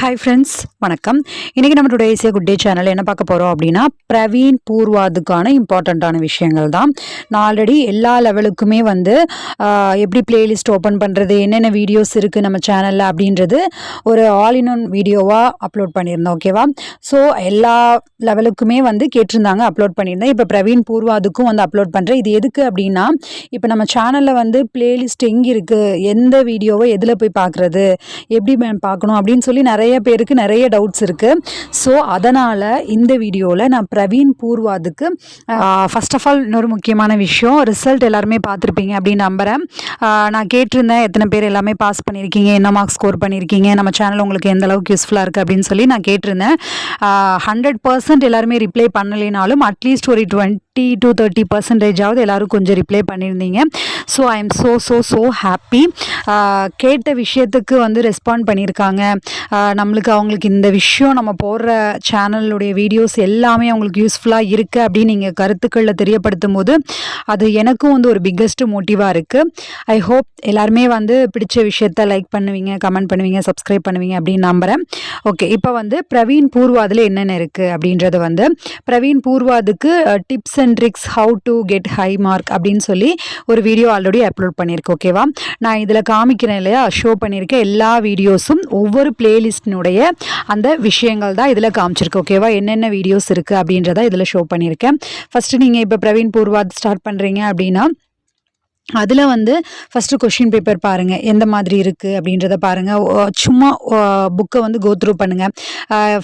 Hi friends வணக்கம். இன்றைக்கி நம்மளோட ஏசியா குட் டே சேனல் என்ன பார்க்க போகிறோம் அப்படின்னா பிரவீன் பூர்வாதுக்கான இம்பார்ட்டண்ட்டான விஷயங்கள் தான். நான் ஆல்ரெடி எல்லா லெவலுக்குமே வந்து எப்படி பிளேலிஸ்ட் ஓப்பன் பண்ணுறது என்னென்ன வீடியோஸ் இருக்குது நம்ம சேனலில் அப்படின்றது ஒரு ஆல் இன் ஒன் வீடியோவாக அப்லோட் பண்ணியிருந்தோம் ஓகேவா ஸோ எல்லா லெவலுக்குமே வந்து கேட்டிருந்தாங்க அப்லோட் பண்ணியிருந்தேன். இப்போ பிரவீன் பூர்வாதுக்கும் வந்து அப்லோட் பண்ணுறேன் இது எதுக்கு அப்படின்னா இப்போ நம்ம சேனலில் வந்து பிளேலிஸ்ட் எங்கே இருக்குது எந்த வீடியோவை எதில் போய் பார்க்குறது எப்படி மேம் பார்க்கணும் அப்படின்னு சொல்லி நிறைய நிறைய பேருக்கு நிறைய டவுட்ஸ் இருக்குது ஸோ அதனால் இந்த வீடியோவில் நான் பிரவீன் பூர்வாதுக்கு ஃபர்ஸ்ட் ஆஃப் ஆல் இன்னொரு முக்கியமான விஷயம் ரிசல்ட் எல்லாருமே பார்த்துருப்பீங்க அப்படின்னு நம்புகிறேன் நான் கேட்டிருந்தேன் எத்தனை பேர் எல்லாமே பாஸ் பண்ணியிருக்கீங்க என்ன மார்க் ஸ்கோர் பண்ணியிருக்கீங்க நம்ம சேனல் உங்களுக்கு எந்த அளவுக்கு யூஸ்ஃபுல்லாக இருக்குது அப்படின்னு சொல்லி நான் கேட்டிருந்தேன். ஹண்ட்ரட் பர்சன்ட் எல்லாருமே ரிப்ளை பண்ணலைனாலும் அட்லீஸ்ட் ஒரு தேர்ட்டி டு தேர்ட்டி பர்சன்டேஜாவது எல்லோரும் கொஞ்சம் ரிப்ளை பண்ணியிருந்தீங்க. So I am so so so happy கேட்ட விஷயத்துக்கு வந்து ரெஸ்பாண்ட் பண்ணியிருக்காங்க. நம்மளுக்கு அவங்களுக்கு இந்த விஷயம் நம்ம போடுற சேனலுடைய வீடியோஸ் எல்லாமே அவங்களுக்கு யூஸ்ஃபுல்லாக இருக்குது அப்படின்னு நீங்கள் கருத்துக்களில் தெரியப்படுத்தும் போது அது எனக்கும் வந்து ஒரு பிக்கஸ்ட் மோட்டிவாக இருக்குது ஐ ஹோப் எல்லாருமே வந்து பிடிச்ச விஷயத்த லைக் பண்ணுவீங்க கமெண்ட் பண்ணுவீங்க சப்ஸ்கிரைப் பண்ணுவீங்க அப்படின்னு நம்புகிறேன் ஓகே இப்போ வந்து பிரவீன் பூர்வாதில் என்னென்ன இருக்குது அப்படின்றது வந்து Praveen பூர்வாதுக்கு tips and tricks how to get high mark அப்படின்னு சொல்லி ஒரு வீடியோ ஆல்ரெடி அப்லோட் பண்ணியிருக்கேன் ஓகேவா நான் இதில் காமிக்கிறேன் இல்லையா? ஷோ பண்ணியிருக்கேன் எல்லா வீடியோஸும் ஒவ்வொரு பிளேலிஸ்டினுடைய அந்த விஷயங்கள் தான் இதில் காமிச்சிருக்கேன் ஓகேவா என்னென்ன வீடியோஸ் இருக்குது அப்படின்றத இதில் ஷோ பண்ணியிருக்கேன். ஃபஸ்ட்டு நீங்கள் இப்போ பிரவீன் பூர்வாத் ஸ்டார்ட் பண்ணுறீங்க அப்படின்னா அதில் வந்து ஃபஸ்ட்டு கொஷின் பேப்பர் பாருங்கள் எந்த மாதிரி இருக்குது அப்படின்றத பாருங்கள் சும்மா புக்கை வந்து கோ த்ரூ பண்ணுங்கள்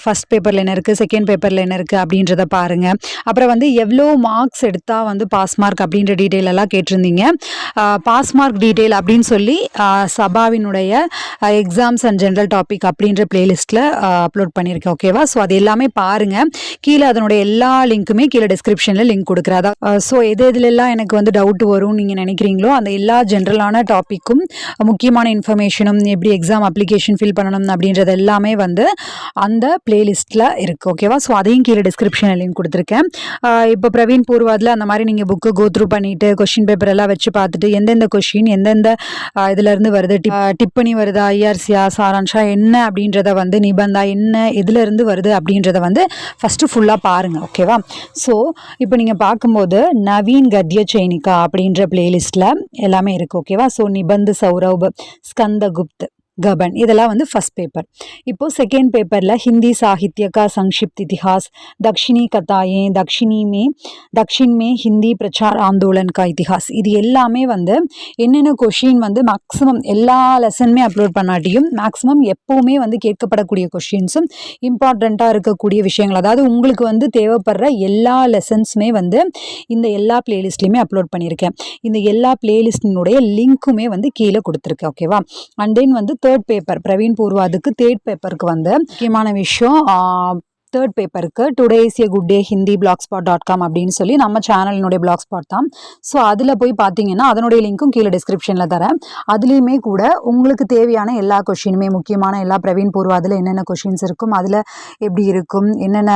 ஃபஸ்ட் பேப்பரில் என்ன இருக்குது செகண்ட் பேப்பரில் என்ன இருக்குது அப்படின்றத பாருங்கள் அப்புறம் வந்து எவ்வளோ மார்க்ஸ் எடுத்தால் வந்து பாஸ் மார்க் அப்படின்ற டீட்டெயில் எல்லாம் கேட்டிருந்தீங்க. பாஸ் மார்க் டீட்டெயில் அப்படின்னு சொல்லி சபாவினுடைய எக்ஸாம்ஸ் அண்ட் ஜென்ரல் டாபிக் அப்படின்ற பிளேலிஸ்ட்டில் அப்லோட் பண்ணியிருக்கேன் ஓகேவா ஸோ அது எல்லாமே பாருங்கள் கீழே அதனுடைய எல்லா லிங்க்குமே கீழே டிஸ்கிரிப்ஷனில் லிங்க் கொடுக்குறதா ஸோ எது எதுலெல்லாம் எனக்கு வந்து டவுட் வரும் நீங்கள் நினைக்கிறீங்க? நினைக்கிறீங்களோ அந்த எல்லா ஜென்ரலான டாப்பிக்கும் முக்கியமான இன்ஃபர்மேஷனும் எப்படி எக்ஸாம் அப்ளிகேஷன் ஃபில் பண்ணணும் அப்படின்றது எல்லாமே வந்து அந்த பிளேலிஸ்ட்டில் இருக்குது ஓகேவா ஸோ அதையும் கீழே டிஸ்கிரிப்ஷன் லிங்க் கொடுத்துருக்கேன். இப்போ பிரவீன் பூர்வாதில் அந்த மாதிரி நீங்கள் புக்கு கோத்ரூ பண்ணிவிட்டு கொஷின் பேப்பர் எல்லாம் வச்சு பார்த்துட்டு எந்தெந்த கொஷின் எந்தெந்த இதுலேருந்து வருது டிப் டிப்பனி வருதா ஐஆர்சியா சாரான்ஷா என்ன அப்படின்றத வந்து நிபந்தா என்ன எதுலேருந்து வருது அப்படின்றத வந்து ஃபஸ்ட்டு ஃபுல்லாக பாருங்கள் ஓகேவா ஸோ இப்போ நீங்கள் பார்க்கும்போது நவீன் கத்ய சைனிகா அப்படின்ற பிளேலிஸ்ட்டில் எல்லாமே இருக்குது ஓகேவா ஸோ நிபந்து சௌரவ் ஸ்கந்தகுப்த். கபன். இதெல்லாம் வந்து ஃபஸ்ட் பேப்பர் இப்போது செகண்ட் பேப்பரில் ஹிந்தி சாகித்யகா சங்ஷிப்த் இத்திஹாஸ் தக்ஷினி கதாயே தக்ஷினி மே தக்ஷின் மே ஹிந்தி பிரச்சார் ஆந்தோலன்கா இத்திஹாஸ் இது எல்லாமே வந்து என்னென்ன கொஷின் வந்து மேக்ஸிமம் எல்லா லெசனுமே அப்லோட் பண்ணாட்டியும் மேக்ஸிமம் எப்போவுமே வந்து கேட்கப்படக்கூடிய கொஷின்ஸும் இம்பார்ட்டண்ட்டாக இருக்கக்கூடிய விஷயங்கள். அதாவது உங்களுக்கு வந்து தேவைப்படுற எல்லா லெசன்ஸுமே வந்து இந்த எல்லா பிளேலிஸ்ட்லேயுமே அப்லோட் பண்ணியிருக்கேன். இந்த எல்லா பிளேலிஸ்டினுடைய லிங்க்குமே வந்து கீழே கொடுத்துருக்கேன் ஓகேவா அண்ட் தென் வந்து தேர்ட் பேப்பர் பிரவீன் பூர்வாதுக்கு தேர்ட் பேப்பருக்கு வந்து முக்கியமான விஷயம் தேர்ட் பேப்பருக்கு today is a good day Hindi blogspot dot com அப்படின்னு சொல்லி நம்ம சேனலினுடைய பிளாக் ஸ்பாட் தான். ஸோ அதில் போய் பார்த்தீங்கன்னா அதனுடைய லிங்க்கும் கீழே டிஸ்கிரிப்ஷனில் தரேன். அதுலேயுமே கூட உங்களுக்கு தேவையான எல்லா கொஷினுமே முக்கியமான எல்லா பிரவீன் பூர்வா அதில் என்னென்ன கொஷின்ஸ் இருக்கும் அதில் எப்படி இருக்கும் என்னென்ன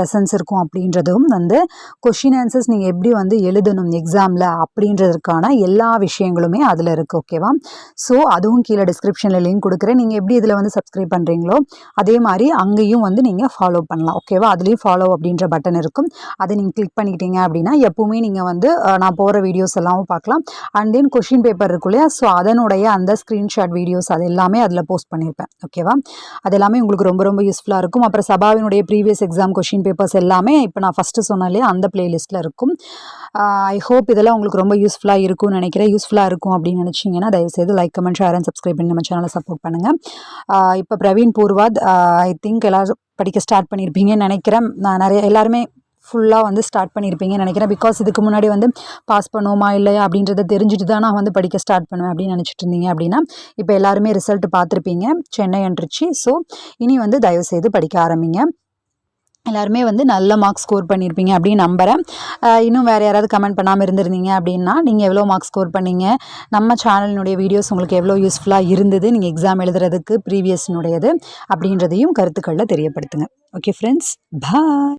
லெசன்ஸ் இருக்கும் அப்படின்றதும் வந்து கொஷின் ஆன்சர்ஸ் நீங்கள் எப்படி வந்து எழுதணும் எக்ஸாமில் அப்படின்றதுக்கான எல்லா விஷயங்களுமே அதில் இருக்குது ஓகேவா ஸோ அதுவும் கீழே டிஸ்கிரிப்ஷனில் லிங்க் கொடுக்குறேன். நீங்கள் எப்படி இதில் வந்து சப்ஸ்கிரைப் பண்ணுறீங்களோ அதே மாதிரி அங்கேயும் வந்து நீங்கள் ஃபாலோ பண்ணலாம். ஓகேவா அதுலேயும் ஃபாலோ அப்படின்ற பட்டன் இருக்கும். அதை நீங்கள் கிளிக் பண்ணிக்கிட்டீங்க அப்படின்னா எப்போவுமே நீங்கள் வந்து நான் போகிற வீடியோஸ் எல்லாமும் பார்க்கலாம். அண்ட் தென் கொஷின் பேப்பர் இருக்கு இல்லையா? ஸோ அதனுடைய அந்த ஸ்க்ரீன்ஷாட் வீடியோஸ் அது எல்லாமே அதில் போஸ்ட் பண்ணியிருப்பேன் ஓகேவா அது எல்லாமே உங்களுக்கு ரொம்ப ரொம்ப யூஸ்ஃபுல்லாக இருக்கும். அப்புறம் சபாவினுடைய ப்ரீவியஸ் எக்ஸாம் கொஷின் பேப்பர்ஸ் எல்லாமே இப்போ நான் ஃபஸ்ட்டு சொன்னாலே அந்த பிளேலிஸ்ட்டில் இருக்கும். ஐ ஹோப் இதெல்லாம் உங்களுக்கு ரொம்ப யூஸ்ஃபுல்லாக இருக்கும்னு நினைக்கிறேன். யூஸ்ஃபுல்லாக இருக்கும் அப்படின்னு நினச்சிங்கன்னா தயவுசெய்து like comment share and subscribe பண்ணி நம்ம சேனலை சப்போர்ட் பண்ணுங்கள் இப்போ பிரவீன் பூர்வாத் ஐ திங்க் எல்லோரும் படிக்க ஸ்டார்ட் பண்ணியிருப்பீங்கன்னு நினைக்கிறேன். நான் நிறைய எல்லாருமே ஃபுல்லாக வந்து ஸ்டார்ட் பண்ணியிருப்பீங்கன்னு நினைக்கிறேன். பிகாஸ் இதுக்கு முன்னாடி வந்து பாஸ் பண்ணுவோமா இல்லையா அப்படின்றத தெரிஞ்சுட்டு தான் நான் வந்து படிக்க ஸ்டார்ட் பண்ணுவேன் அப்படின்னு நினச்சிட்டு இருந்தீங்க அப்படின்னா இப்போ எல்லாருமே ரிசல்ட் பார்த்துருப்பீங்க. சென்னை என்றிச்சு ஸோ இனி வந்து தயவுசெய்து படிக்க ஆரம்பிங்க. எல்லாருமே வந்து நல்ல மார்க் ஸ்கோர் பண்ணியிருப்பீங்க அப்படின்னு நம்புகிறேன் இன்னும் வேறு யாராவது கமெண்ட் பண்ணாமல் இருந்திருந்தீங்க அப்படின்னா நீங்கள் எவ்வளோ மார்க் ஸ்கோர் பண்ணீங்க? நம்ம சேனலினுடைய வீடியோஸ் உங்களுக்கு எவ்வளோ யூஸ்ஃபுல்லாக இருந்தது? நீங்கள் எக்ஸாம் எழுதுறதுக்கு ப்ரீவியஸ்னுடையது அப்படின்றதையும் கருத்துக்களில் தெரியப்படுத்துங்க. Okay friends bye